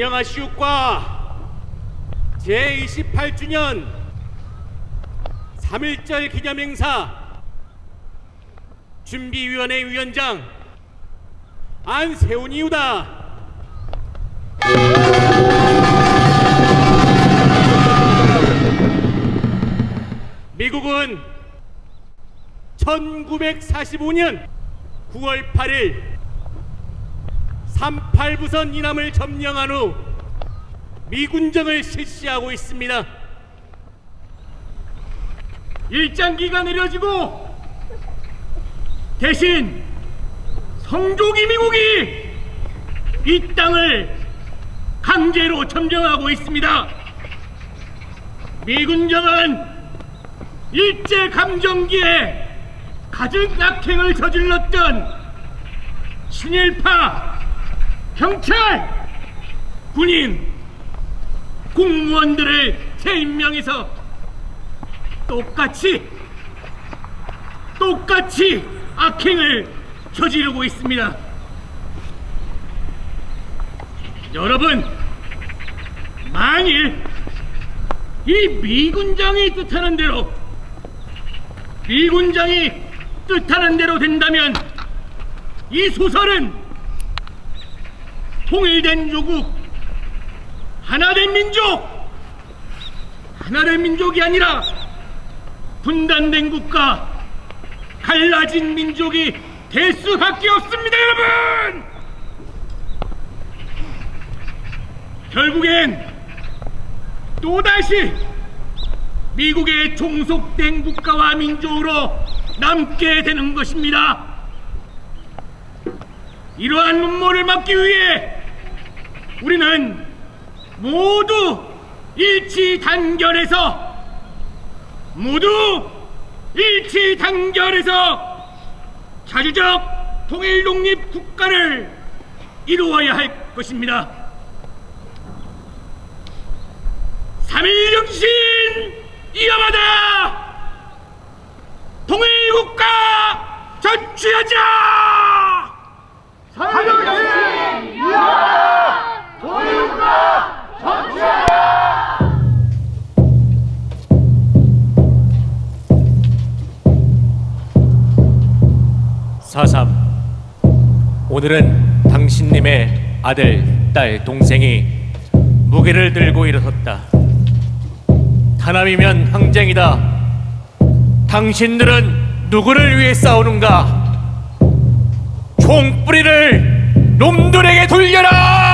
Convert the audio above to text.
안녕하시옵과 제28주년 3.1절 기념행사 준비위원회 위원장 안세훈이유다. 미국은 1945년 9월 8일 38부선 이남을 점령한 후 미군정을 실시하고 있습니다. 일장기가 내려지고 대신 성조기 미국이 이 땅을 강제로 점령하고 있습니다. 미군정은 일제 감정기에 가진 악행을 저질렀던 친일파 경찰 군인 공무원들을 재임명해서 똑같이 똑같이 악행을 저지르고 있습니다. 여러분, 만일 이 미군장이 뜻하는 대로 미군장이 뜻하는 대로 된다면 이 소설은 통일된 조국 하나된 민족 하나된 민족이 아니라 분단된 국가 갈라진 민족이 될 수밖에 없습니다 여러분 결국엔 또다시 미국의 종속된 국가와 민족으로 남게 되는 것입니다. 이러한 눈물을 막기 위해 우리는 모두 일치 단결해서 모두 일치 단결해서 자주적 통일 독립 국가를 이루어야 할 것입니다. 3.1정신 이어받아 통일국가 전취하자! 오늘은 당신님의 아들, 딸, 동생이 무게를 들고 일어섰다. 탄압이면 항쟁이다. 당신들은 누구를 위해 싸우는가? 총뿌리를 놈들에게 돌려라!